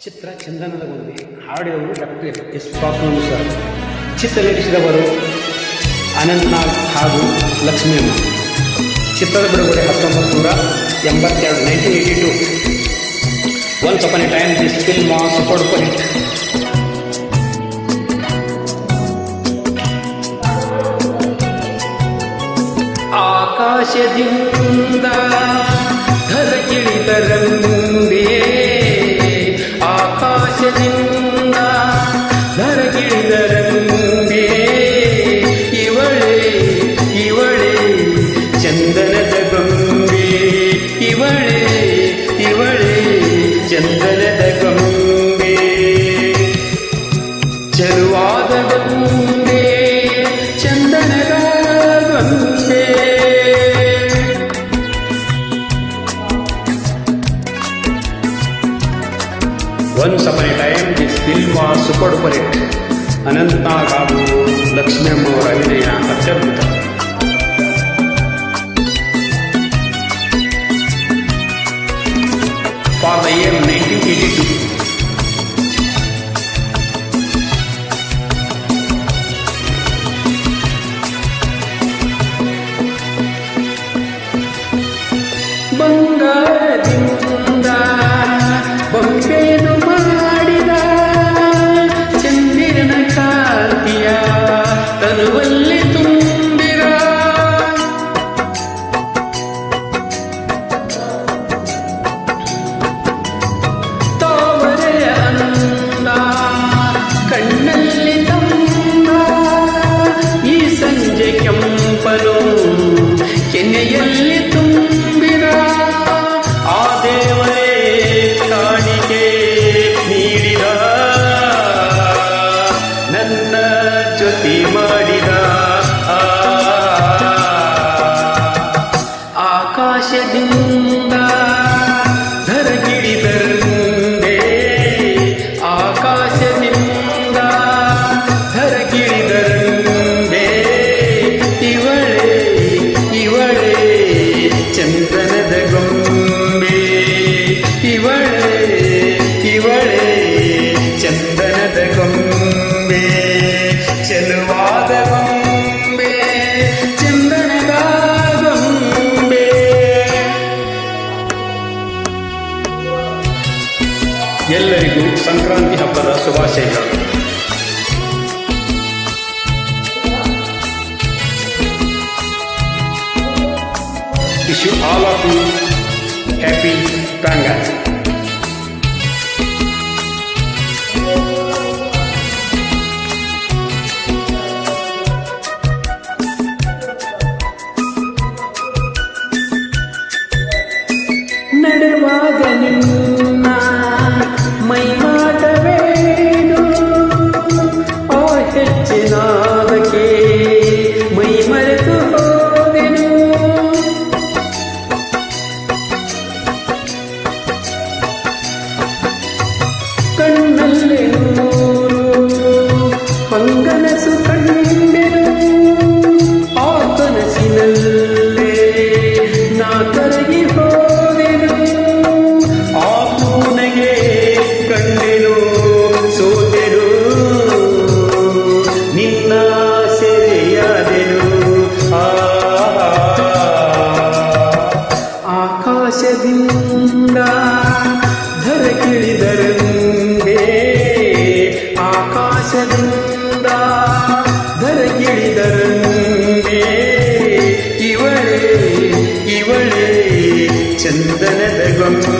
ಚಿತ್ರ ಚಂದನದ ಗೊಂಬೆ ಹಾಡಿದವರು doctor S ಪಾಪನಂದು sir ಚಿತ್ರಲೇಖಿಸಿದವರು Anantnag ಹಾಗೂ ಲಕ್ಷ್ಮಿಯಮ್ಮ ಚಿತ್ರದ ಬಿಡುಗಡೆ ಹತ್ತೊಂಬತ್ತು ನೂರ ಎಂಬತ್ತೆರಡು nineteen eighty two once upon a time this film was super time जिस फ़िल्म व super duper hit Anantnag Lakshmi Morani ने यहाँ पर ಇವಳೆ ಚಂದನದ ಕೊಂಬೆ ಚೆಲುವಾದ ಚಂದನದ ಗೊಂಬೆ. ಎಲ್ಲರಿಗೂ ಸಂಕ್ರಾಂತಿ ಹಬ್ಬದ ಶುಭಾಶಯಗಳು. Wish you all of you happy Pongal ಮೈ ಮರೆತು ಹೋದೆನು ಕಣ್ಣಲ್ಲಿ ನೂರು ಹೊಂಗನಸು ಆಕಾಶದಿಂದ ಧರಗಿಳಿದರಂಗೆ ಆಕಾಶದಿಂದ ಧರಗಿಳಿದರಂಗೆ ಇವಳೆ ಇವಳೆ ಚಂದನದ ಗೊಂಬೆ